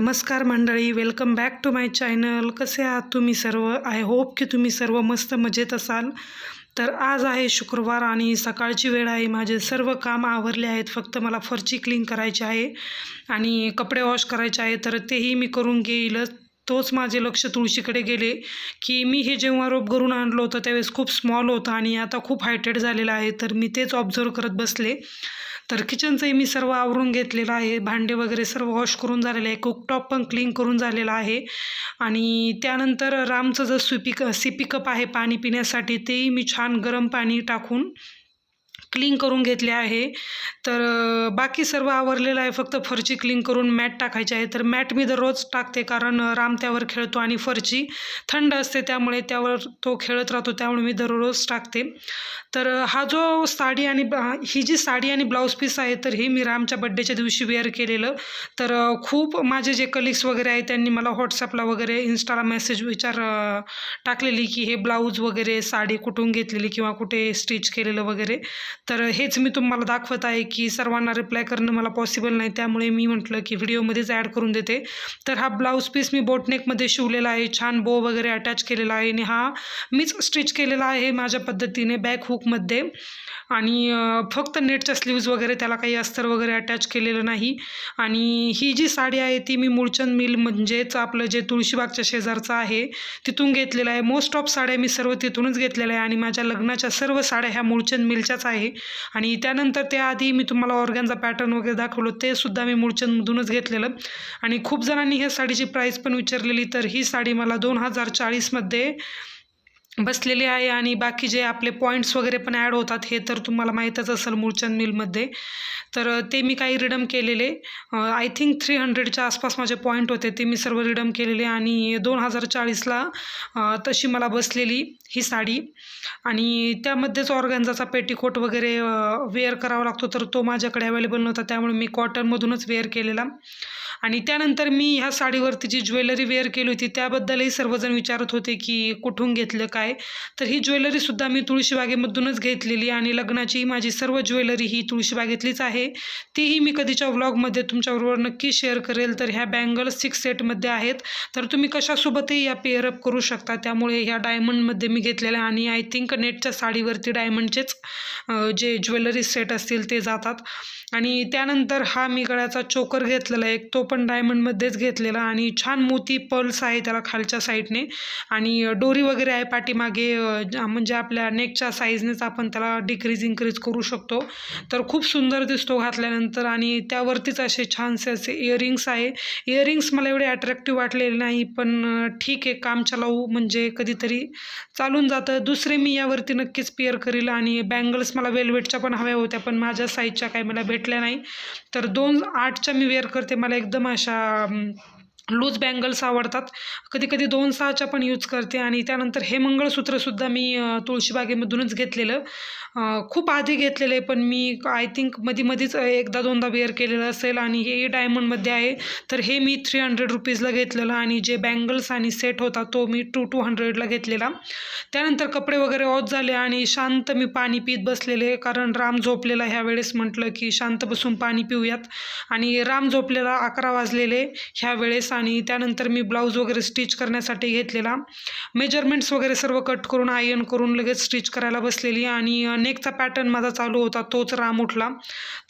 नमस्कार मंडळी welcome back to my channel कसे आहात तुम्ही सर्व? आय होप की तुम्ही सर्व मस्त मजेत असाल. तर आज आहे शुक्रवार आणि सकाळची वेळ आहे. माझे सर्व काम आवरले आहेत. फक्त मला फरची क्लीन करायची आहे आणि कपडे वॉश करायचे आहे तर तेही मी करून घेईलच तोच माझे लक्ष तुळशीकडे गेले की मी हे जेव्हा रोप घरून आणलं होतं त्यावेळेस खूप स्मॉल होतं आणि आता खूप हायटेड झालेलं आहे. तर मी तेच ऑब्झर्व करत बसले. तर किचनचंही मी सर्व आवरून घेतलेलं आहे. भांडे वगैरे सर्व वॉश करून झालेले आहे. कुकटॉप पण क्लीन करून झालेला आहे. आणि त्यानंतर रामचं जर स्विपिक सिपिकप आहे पाणी पिण्यासाठी तेही मी छान गरम पाणी टाकून क्लीन करून घेतले आहे. तर बाकी सर्व आवरलेलं आहे. फक्त फरची क्लीन करून मॅट टाकायची आहे. तर मॅट मी दररोज टाकते कारण राम त्यावर खेळतो आणि फरची थंड असते. त्यामुळे त्यावर तो खेळत राहतो. त्यामुळे मी दररोज टाकते. तर हा जो साडी आणि ही जी साडी आणि ब्लाऊज पीस आहे तर ही मी रामच्या बड्डेच्या दिवशी वेअर केलेलं. तर खूप माझे जे कलिग्स वगैरे आहेत त्यांनी मला व्हॉट्सअपला वगैरे इन्स्टाला मेसेज विचार टाकलेली की हे ब्लाऊज वगैरे साडी कुठून घेतलेली किंवा कुठे स्टिच केलेलं वगैरे. तर हेच मी तुम्हाला दाखवत आहे की सर्वांना रिप्लाय करणं मला पॉसिबल नाही. त्यामुळे मी म्हटलं की व्हिडिओमध्येच ॲड करून देते. तर हा ब्लाऊज पीस मी बोटनेकमध्ये शिवलेला आहे. छान बो वगैरे अटॅच केलेला आहे. आणि हा मीच स्टिच केलेला आहे माझ्या पद्धतीने बॅक हुकमध्ये आणि फक्त नेटच्या स्लीव्ज वगैरे त्याला काही अस्तर वगैरे अटॅच केलेलं नाही. आणि ही जी साडी आहे ती मी मूळचंद मिल म्हणजेच आपलं जे तुळशीबागच्या शेजारचं आहे तिथून घेतलेलं आहे. मोस्ट ऑफ साड्या मी सर्व तिथूनच घेतलेल्या आहे आणि माझ्या लग्नाच्या सर्व साड्या ह्या मूळचंद मिलच्याच आहे. आणि त्यानंतर त्याआधी मी तुम्हाला ऑर्गॅनचा पॅटर्न वगैरे दाखवलं ते सुद्धा मी मूळचंदमधूनच घेतलेलं. आणि खूप जणांनी ह्या साडीची प्राईस पण विचारलेली तर ही साडी मला दोन हजार चाळीसमध्ये बसलेली आहे आणि बाकी जे आपले पॉईंट्स वगैरे पण ॲड होतात हे तर तुम्हाला माहीतच असेल मूळचंद मिलमध्ये तर ते मी काही रिडम केलेले. आय थिंक थ्री हंड्रेडच्या आसपास माझे पॉईंट होते ते मी सर्व रिडम केलेले आणि दोन हजार चाळीसला तशी मला बसलेली ही साडी. आणि त्यामध्येच ऑर्गॅन्झाचा पेटीकोट वगैरे वेअर करावा लागतो तर तो माझ्याकडे अवेलेबल नव्हता त्यामुळे मी कॉटनमधूनच वेअर केलेला. आणि त्यानंतर मी ह्या साडीवरती जी ज्वेलरी वेअर केली होती त्याबद्दलही सर्वजण विचारत होते की कुठून घेतलं काय? तर ही ज्वेलरीसुद्धा मी तुळशीबागेमधूनच घेतलेली आणि लग्नाची माझी सर्व ज्वेलरी ही तुळशीबागेतलीच आहे. तीही मी कधीच्या व्लॉगमध्ये तुमच्याबरोबर नक्की शेअर करेल. तर ह्या बँगल्स सिक्स सेटमध्ये आहेत. तर तुम्ही कशासोबतही या पेअरअप करू शकता. त्यामुळे ह्या डायमंडमध्ये मी घेतलेल्या आणि आय थिंक नेटच्या साडीवरती डायमंडचेच जे ज्वेलरी सेट असतील ते जातात. आणि त्यानंतर हा मी गळ्याचा चोकर घेतलेला एक तो पण डायमंडमध्येच घेतलेला आणि छान मोती पल्स आहे त्याला खालच्या साईडने आणि डोरी वगैरे आहे पाठीमागे म्हणजे आपल्या नेकच्या साईजनेच आपण त्याला डिक्रीज इन्क्रीज करू शकतो. तर खूप सुंदर दिसतो घातल्यानंतर आणि त्यावरतीच असे छानसे असे इयरिंग्स आहे. इयरिंग्स मला एवढे अट्रॅक्टिव्ह वाटलेले नाही पण ठीक आहे काम चलाऊ म्हणजे कधीतरी चालून जातं. दुसरे मी यावरती नक्कीच पेअर करील आणि बँगल्स मला वेलवेटच्या पण हव्या होत्या पण माझ्या साईजच्या काही मला भेटल्या नाही. तर दोन आठच्या मी वेअर करते मला एकदम अशा अं, लूज बँगल्स आवडतात. कधी कधी दोन सहाच्या पण यूज करते आणि त्यानंतर हे मंगळसूत्रसुद्धा मी तुळशीबागेमधूनच घेतलेलं. खूप आधी घेतलेलं आहे पण मी आय थिंकमध्ये मध्येच एकदा दोनदा वेअर केलेलं असेल आणि हे डायमंडमध्ये आहे. तर हे मी थ्री हंड्रेड रुपीजला घेतलेलं आणि जे बँगल्स आणि सेट होता तो मी टू टू हंड्रेडला घेतलेला. त्यानंतर कपडे वगैरे ऑफ झाले आणि शांत मी पाणी पित बसलेले कारण राम झोपलेला ह्या वेळेस म्हटलं की शांत बसून पाणी पिऊयात. आणि राम झोपलेला अकरा वाजलेले ह्या वेळेस आणि त्यानंतर मी ब्लाऊज वगैरे स्टिच करण्यासाठी घेतलेला. मेजरमेंट्स वगैरे सर्व कट करून आयन करून लगेच स्टिच करायला बसलेली आणि नेकचा पॅटर्न माझा चालू होता तोच राम उठला.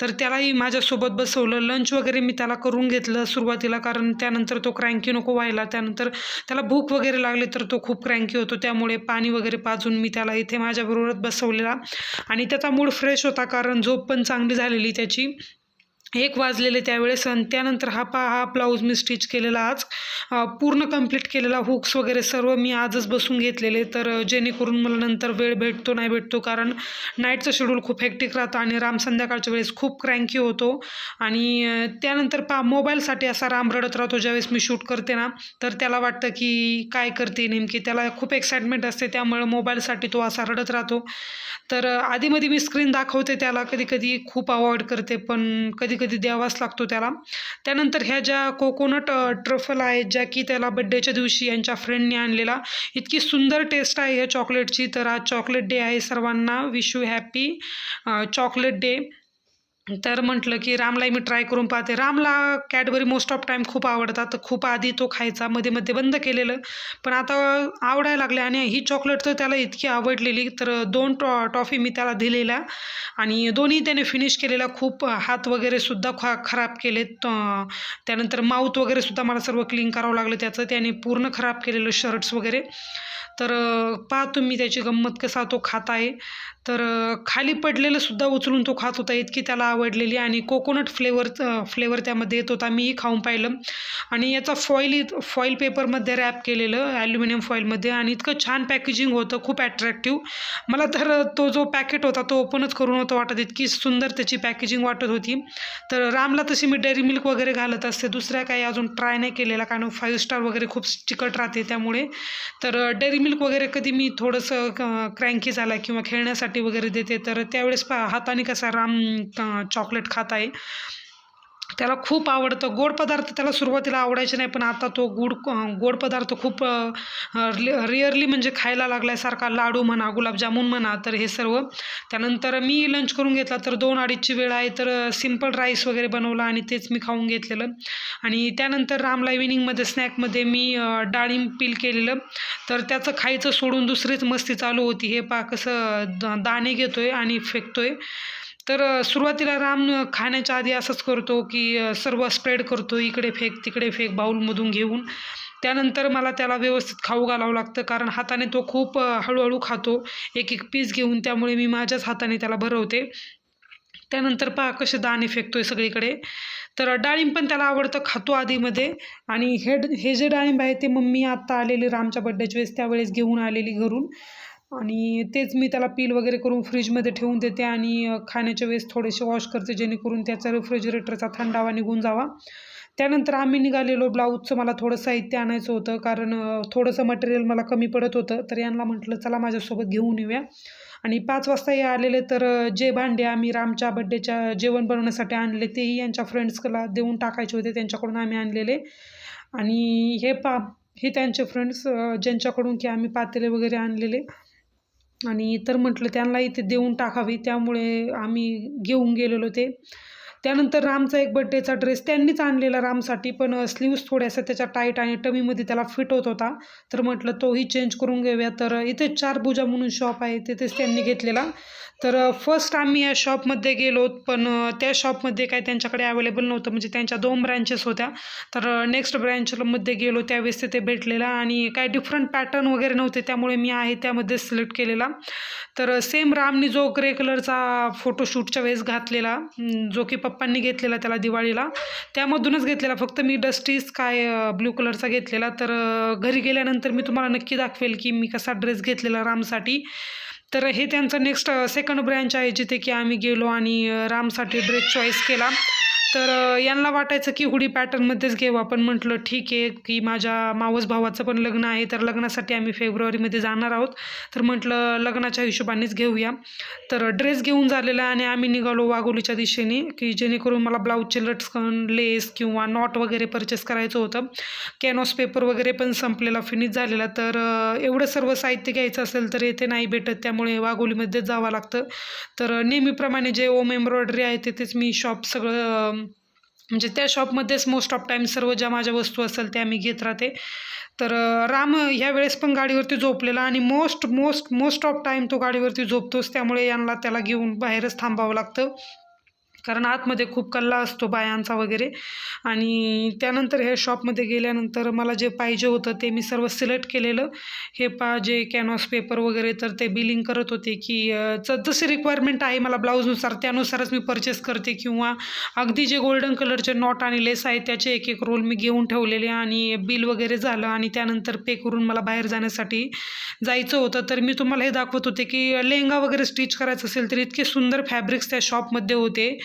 तर त्यालाही माझ्यासोबत बसवलं. लंच वगैरे मी त्याला करून घेतलं सुरुवातीला कारण त्यानंतर तो क्रँकी नको व्हायला. त्यानंतर त्याला भूक वगैरे लागली तर तो खूप क्रँकी होतो. त्यामुळे पाणी वगैरे पाजून मी त्याला इथे माझ्याबरोबरच बसवलेला. आणि त्याचा मूड फ्रेश होता कारण झोप पण चांगली झालेली त्याची. एक वाजलेले त्यावेळेस आणि त्यानंतर हा पा हा ब्लाऊज मी स्टिच केलेला आज. पूर्ण कंप्लीट केलेला हुक्स वगैरे सर्व मी आजच बसून घेतलेले. तर जेणेकरून मला नंतर वेळ भेटतो नाही भेटतो कारण नाईटचं शेड्यूल खूप हेक्टिक राहतं आणि राम संध्याकाळच्या वेळेस खूप क्रँकी होतो. आणि त्यानंतर पा मोबाईलसाठी असा राम रडत राहतो ज्यावेळेस मी शूट करते ना तर त्याला वाटतं की काय करते नेमकी? त्याला खूप एक्साइटमेंट असते त्यामुळे मोबाईलसाठी तो असा रडत राहतो. तर आधीमध्ये मी स्क्रीन दाखवते त्याला कधी कधी खूप अवॉइड करते पण कधी कधी द्यावाच लागतो त्याला. त्यानंतर ह्या ज्या कोकोनट ट्रफल आहेत ज्या की त्याला बड्डेच्या दिवशी यांच्या फ्रेंडने आणलेला इतकी सुंदर टेस्ट आहे या चॉकलेटची तर आज चॉकलेट डे आहे. सर्वांना wish you happy chocolate day तर म्हटलं की रामलाही मी ट्राय करून पाहते. रामला कॅडबरी मोस्ट ऑफ टाईम खूप आवडतात. तर खूप आधी तो खायचा मध्ये मध्ये बंद केलेलं. पण आता आवडायला लागले आणि ही चॉकलेट तर त्याला इतकी आवडलेली. तर दोन टॉ टॉफी मी त्याला दिलेल्या आणि दोन्ही त्याने फिनिश केलेला. खूप हात वगैरे सुद्धा खा खराब केलेत. त्यानंतर माऊथ वगैरे सुद्धा मला सर्व क्लीन करावं लागलं. त्याचं त्याने पूर्ण खराब केलेलं शर्ट्स वगैरे. तर पाहतो मी त्याची गंमत कसा तो खात आहे तर खाली पडलेलंसुद्धा उचलून तो खात होता इतकी त्याला आवडलेली आणि कोकोनट फ्लेवर फ्लेवर त्यामध्ये येत होता. मीही खाऊन पाहिलं. आणि याचा फॉईल फॉईल पेपरमध्ये रॅप केलेलं ॲल्युमिनियम फॉईलमध्ये आणि इतकं छान पॅकेजिंग होतं खूप ॲट्रॅक्टिव्ह मला तर तो जो पॅकेट होता तो ओपनच करून नव्हतं वाटत. इतकी सुंदर त्याची पॅकेजिंग वाटत होती. तर रामला तशी मी डेअरी मिल्क वगैरे घालत असते. दुसऱ्या काही अजून ट्राय नाही केलेला. कारण फाईव्ह स्टार वगैरे खूप चिकट राहते त्यामुळे. तर डेअरी मिल्क वगैरे कधी मी थोडंसं क्रँकी झाला किंवा खेळण्यासाठी वगैरे देते तर त्यावेळेस पा हाताने कसा राम चॉकलेट खात आहे. त्याला खूप आवडतं. गोड पदार्थ त्याला सुरुवातीला आवडायचे नाही पण आता तो गोड गोड पदार्थ खूप रिअरली म्हणजे खायला लागल्यासारखा लाडू म्हणा गुलाबजामुन म्हणा तर हे सर्व. त्यानंतर मी लंच करून घेतला तर दोन अडीचची वेळ आहे तर सिंपल राईस वगैरे बनवला आणि तेच मी खाऊन घेतलेलं. आणि त्यानंतर रामला इव्हिनिंगमध्ये स्नॅकमध्ये मी डाळिंब पील केलेलं. तर त्याचं खायचं सोडून दुसरीच मस्ती चालू होती. हे पा कसं द- दाणे घेतोय आणि फेकतोय. तर सुरुवातीला राम खाण्याच्या आधी असंच करतो की सर्व स्प्रेड करतो इकडे फेक तिकडे फेक बाऊलमधून घेऊन. त्यानंतर मला त्याला व्यवस्थित खाऊ घालावं लागतं कारण हाताने तो खूप हळूहळू खातो. एक एक पीस घेऊन त्यामुळे मी माझ्याच हाताने त्याला भरवते. त्यानंतर पहा कसे दाणे फेकतोय सगळीकडे. तर डाळिंब पण त्याला आवडतं खातो आधीमध्ये. आणि हे हे जे डाळिंब आहे ते मम्मी आत्ता आलेली रामच्या बड्डेच्या वेळेस त्यावेळेस घेऊन आलेली घरून. आणि तेच मी त्याला पील वगैरे करून फ्रीजमध्ये ठेवून देते आणि खाण्याच्या वेळेस थोडेसे वॉश करते जेणेकरून त्याचा रेफ्रिजरेटरचा थंडावा निघून जावा. त्यानंतर आम्ही निघालेलो ब्लाऊजचं मला थोडं साहित्य आणायचं होतं कारण थोडंसं मटेरियल मला कमी पडत होतं तर यांना म्हटलं चला माझ्यासोबत घेऊन येऊया. आणि पाच वाजता हे आलेले तर जे भांडे आम्ही रामच्या बड्डेच्या जेवण बनवण्यासाठी आणले तेही यांच्या फ्रेंड्सला देऊन टाकायचे होते त्यांच्याकडून आम्ही आणलेले. आणि हे पा हे त्यांचे फ्रेंड्स ज्यांच्याकडून की आम्ही पातेले वगैरे आणलेले. आणि तर म्हटलं त्यांना इथे देऊन टाकावी त्यामुळे आम्ही घेऊन गेलेलो ते. त्यानंतर रामचा एक बड्डेचा ड्रेस त्यांनीच आणलेला रामसाठी पण स्लीव्स थोड्याशा त्याच्या टाईट आणि टमीमध्ये त्याला फिट होत होता. तर म्हटलं तोही चेंज करून घेऊया. तर इथे चार भुजा म्हणून शॉप आहे तिथेच त्यांनी घेतलेला. तर फर्स्ट आम्ही या शॉपमध्ये गेलो पण त्या शॉपमध्ये काय त्यांच्याकडे अवेलेबल नव्हतं. म्हणजे त्यांच्या दोन ब्रँचेस होत्या. तर नेक्स्ट ब्रँचमध्ये गेलो त्यावेळेस तिथे भेटलेला. आणि काय डिफरंट पॅटर्न वगैरे नव्हते त्यामुळे मी आहे त्यामध्ये सिलेक्ट केलेला. तर सेम रामनी जो ग्रे कलरचा फोटोशूटच्या वेळेस घातलेला जो की पप्पांनी घेतलेला त्याला दिवाळीला. त्यामधूनच घेतलेला. फक्त मी डस्टी स्काय ब्ल्यू कलरचा घेतलेला. तर घरी गेल्यानंतर मी तुम्हाला नक्की दाखवेल की मी कसा ड्रेस घेतलेला रामसाठी. तर हे त्यांचं नेक्स्ट सेकंड ब्रँच आहे जिथे की आम्ही गेलो आणि रामसाठी ड्रेस चॉईस केला. तर यांना वाटायचं की हुडी पॅटर्नमध्येच घेऊ आपण. म्हटलं ठीक आहे की माझ्या मावस भावाचं पण लग्न आहे तर लग्नासाठी आम्ही फेब्रुवारीमध्ये जाणार आहोत. तर म्हटलं लग्नाच्या हिशोबानेच घेऊया. तर ड्रेस घेऊन झालेला आणि आम्ही निघालो वाघोलीच्या दिशेने की जेणेकरून मला ब्लाऊजचे लटकन लेस किंवा नॉट वगैरे परचेस करायचं होतं. कॅनॉस पेपर वगैरे पण संपलेला फिनिश झालेला. तर एवढं सर्व साहित्य घ्यायचं असेल तर येथे नाही भेटत त्यामुळे वाघोलीमध्येच जावं लागतं. तर नेहमीप्रमाणे जे ओम एम्ब्रॉयडरी आहे तिथेच मी शॉप सगळं म्हणजे त्या शॉपमध्येच मोस्ट ऑफ टाईम सर्व ज्या माझ्या वस्तू असेल त्या मी घेत राहते. तर राम ह्या वेळेस पण गाडीवरती झोपलेला आणि most most most of time तो गाडीवरती झोपतोच. त्यामुळे यांना त्याला घेऊन बाहेरच थांबावं लागतं. कारण आतमध्ये खूप कल्ला असतो बायांचा वगैरे. आणि त्यानंतर हे शॉपमध्ये गेल्यानंतर मला जे पाहिजे होतं ते मी सर्व सिलेक्ट केलेलं. हे पा जे कॅनॉस पेपर वगैरे तर ते बिलिंग करत होते की ज जसे रिक्वायरमेंट आहे मला ब्लाऊजनुसार त्यानुसारच मी परचेस करते. किंवा अगदी जे गोल्डन कलरचे नॉट आणि लेस आहेत त्याचे एक एक रोल मी घेऊन ठेवलेले आणि बिल वगैरे झालं आणि त्यानंतर पे करून मला बाहेर जाण्यासाठी जायचं होतं. तर मी तुम्हाला हे दाखवत होते की लेहंगा वगैरे स्टिच करायचं असेल तर इतके सुंदर फॅब्रिक्स त्या शॉपमध्ये होते.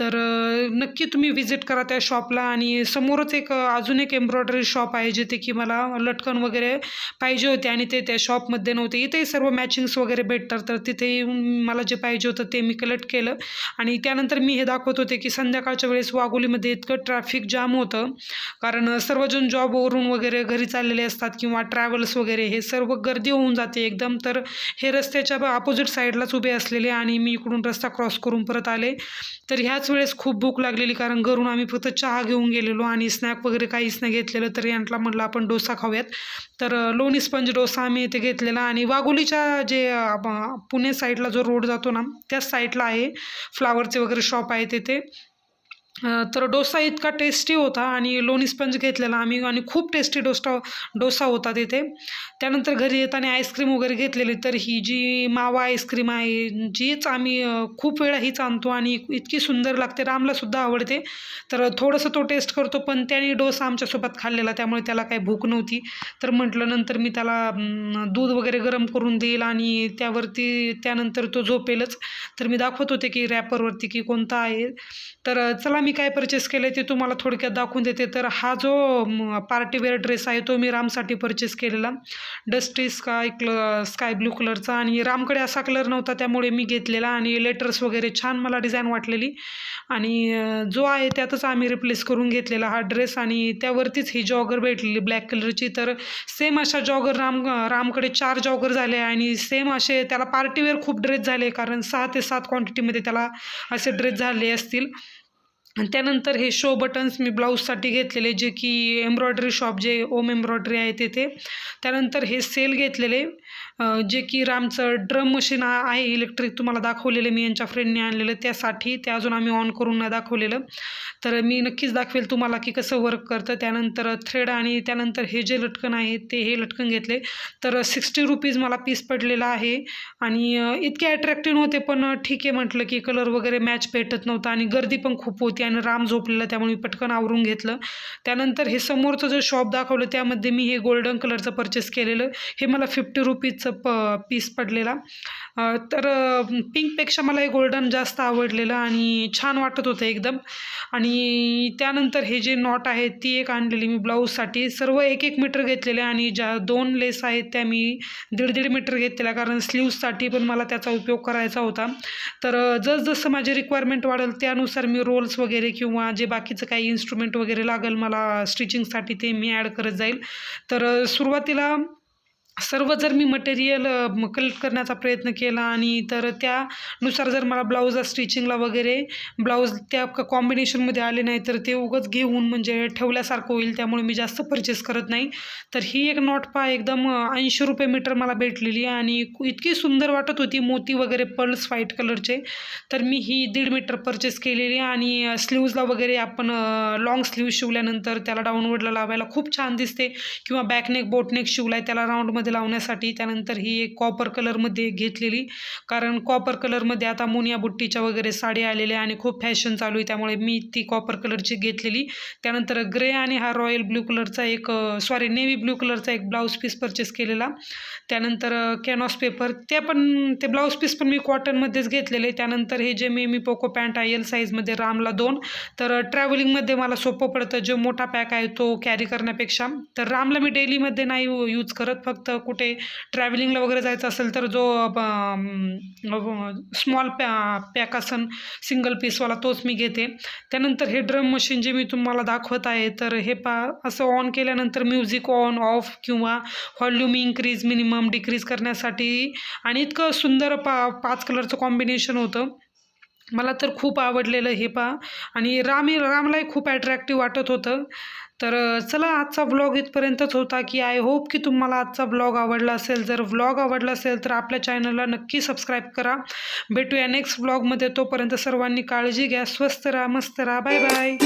तर नक्की तुम्ही व्हिजिट करा त्या शॉपला आणि समोरच एक अजून एक एम्ब्रॉयडरी शॉप आहे जिथे की मला लटकन वगैरे पाहिजे होते आणि ते त्या शॉपमध्ये नव्हते. इथेही सर्व मॅचिंग्स वगैरे भेटतात तर तिथेही मला जे पाहिजे होतं ते मी कलेक्ट केलं. आणि त्यानंतर मी हे दाखवत होते की संध्याकाळच्या वेळेस वाघोलीमध्ये इतकं ट्रॅफिक जाम होतं. कारण सर्वजण जॉबवरून वगैरे घरी चाललेले असतात किंवा ट्रॅव्हल्स वगैरे हे सर्व गर्दी होऊन जाते एकदम. तर हे रस्त्याच्या अपोजिट साईडलाच उभे असलेले आणि मी इकडून रस्ता क्रॉस करून परत आले. तर ह्याच वेळेस खूप भूक लागलेली कारण घरून आम्ही फक्त चहा घेऊन गेलेलो आणि स्नॅक वगैरे काहीच नाही घेतलेलं तर यांना म्हटलं आपण डोसा खाऊयात. तर लोणी स्पंज डोसा आम्ही इथे घेतलेला आणि वाघोलीच्या जे पुणे साईडला जो रोड जातो ना त्याच साईडला आहे. फ्लावरचे वगैरे शॉप आहे तिथे तर डोसा इतका टेस्टी होता आणि लोणी स्पंज घेतलेला आम्ही आणि खूप टेस्टी डोसा डोसा होता तिथे. त्यानंतर घरी येताना आईस्क्रीम वगैरे घेतलेली तर ही जी मावा आईस्क्रीम आहे जीच आम्ही खूप वेळा हीच आणतो आणि इतकी सुंदर लागते रामलासुद्धा आवडते. तर थोडंसं तो टेस्ट करतो पण त्याने डोसा आमच्यासोबत खाल्लेला त्यामुळे त्याला काही भूक नव्हती. तर म्हटलं नंतर मी त्याला दूध वगैरे गरम करून देईल आणि त्यावरती त्यानंतर तो झोपेलच. तर मी दाखवत होते की रॅपरवरती की कोणता आहे. तर चला मी काय परचेस केलं ते तुम्हाला थोडक्यात दाखवून देते. तर हा जो पार्टीवेअर ड्रेस आहे तो मी रामसाठी परचेस केलेला. डस्टी स्काय क्ल स्काय ब्लू कलरचा आणि रामकडे असा कलर नव्हता त्यामुळे मी घेतलेला आणि लेटर्स वगैरे छान मला डिझाईन वाटलेली. आणि जो आहे त्यातच आम्ही रिप्लेस करून घेतलेला हा ड्रेस आणि त्यावरतीच ही जॉगर भेटलेली ब्लॅक कलरची तर सेम अशा जॉगर राम रामकडे चार जॉगर झाले आणि सेम असे त्याला पार्टीवेअर खूप ड्रेस झाले कारण सहा ते सात क्वांटिटीमध्ये त्याला असे ड्रेस झाले असतील. आणि त्यानंतर हे शो बटन्स मी ब्लाऊजसाठी घेतलेले जे की एम्ब्रॉयडरी शॉप जे ओम एम्ब्रॉयडरी आहे तिथे. त्यानंतर हे सेल घेतलेले जे की रामचं ड्रम मशीन आहे इलेक्ट्रिक तुम्हाला दाखवलेलं मी यांच्या फ्रेंडने आणलेलं त्यासाठी. ते अजून आम्ही ऑन करून नाही दाखवलेलं. तर मी नक्कीच दाखवेल तुम्हाला की कसं वर्क करतं. त्यानंतर थ्रेड आणि त्यानंतर हे जे लटकन आहे ते हे लटकन घेतले. तर सिक्स्टी रुपीज मला पीस पडलेला आहे. आणि इतके अट्रॅक्टिव्ह नव्हते पण ठीक आहे म्हटलं की कलर वगैरे मॅच भेटत नव्हता आणि गर्दी पण खूप होती. त्यानं राम झोपलेला त्यामुळे मी पटकन आवरून घेतलं. त्यानंतर हे समोरचं जे शॉप दाखवलं त्यामध्ये मी हे गोल्डन कलरचं परचेस केलेलं. हे मला फिफ्टी रुपीजचं प पीस पडलेला. तर पिंकपेक्षा मला हे गोल्डन जास्त आवडलेलं आणि छान वाटत होतं एकदम. आणि त्यानंतर हे जे नॉट आहे ती एक आणलेली मी ब्लाऊजसाठी सर्व एक एक मीटर घेतलेले आणि ज्या दोन लेस आहेत त्या मी दीड दीड मीटर घेतलेल्या. कारण स्लीव्ससाठी पण मला त्याचा उपयोग करायचा होता. तर जसजसं माझी रिक्वायरमेंट वाढेल त्यानुसार मी रोल्स वगैरे वगैरे किंवा जे बाकीचं काही इन्स्ट्रुमेंट वगैरे लागेल मला स्टिचिंगसाठी ते मी ॲड करत जाईल. तर सुरुवातीला सर्व जर मी मटेरियल कलेक्ट करण्याचा प्रयत्न केला आणि तर त्यानुसार जर मला ब्लाऊज स्टिचिंगला वगैरे ब्लाऊज त्या कॉम्बिनेशनमध्ये आले नाही तर ते उगच घेऊन म्हणजे ठेवल्यासारखं होईल त्यामुळे मी जास्त परचेस करत नाही. तर ही एक नॉट पा एकदम ऐंशी रुपये मीटर मला भेटलेली आणि इतकी सुंदर वाटत होती मोती वगैरे पल्स व्हाईट कलरचे तर मी ही दीड मीटर परचेस केलेली आणि स्लीव्जला वगैरे आपण लॉंग स्लीव्ज शिवल्यानंतर त्याला डाऊनवर्डला लावायला खूप छान दिसते किंवा बॅकनेक बोटनेक शिवलाय त्याला राऊंडमध्ये लावण्यासाठी त्यानंतर ही एक कॉपर कलरमध्ये घेतलेली. कारण कॉपर कलरमध्ये आता मुनिया बुट्टीच्या वगैरे साडी आलेल्या आणि खूप फॅशन चालू आहे. त्यामुळे मी ती कॉपर कलरची घेतलेली. त्यानंतर ग्रे आणि हा रॉयल ब्ल्यू कलरचा एक सॉरी नेव्ही ब्ल्यू कलरचा एक ब्लाऊज पीस परचेस केलेला. त्यानंतर कॅनॉस पेपर ते पण ते ब्लाऊज पीस पण मी कॉटनमध्येच घेतलेले. त्यानंतर हे जे मी मी पोको पॅन्ट आहे एल साईजमध्ये रामला दोन. तर ट्रॅव्हलिंगमध्ये मला सोपं पडतं. जो मोठा पॅक आहे तो कॅरी करण्यापेक्षा. तर रामला मी डेलीमध्ये नाही यूज करत. फक्त कुठे ट्रॅव्हलिंगला वगैरे जायचं असेल तर जो स्मॉल पॅ पॅक असन सिंगल पीसवाला तोच मी घेते. त्यानंतर हे ड्रम मशीन जे मी तुम्हाला दाखवत आहे तर हे पा असं ऑन केल्यानंतर म्युझिक ऑन ऑफ किंवा व्हॉल्यूम इन्क्रीज मिनिमम डिक्रीज करण्यासाठी आणि इतकं सुंदर पा पाच कलरचं कॉम्बिनेशन होतं. मला तर खूप आवडलेलं हे पा आणि रामी रामलाही खूप ॲट्रॅक्टिव्ह वाटत होतं. तर चला आजचा ब्लॉग इथपर्यंतच होता की आय होप की तुम्हाला आजचा ब्लॉग आवडला असेल. जर व्लॉग आवडला असेल तर आपल्या चॅनलला नक्की सबस्क्राईब करा. भेटूया नेक्स्ट ब्लॉगमध्ये तोपर्यंत सर्वांनी काळजी घ्या. स्वस्त राहा मस्त राहा. Bye bye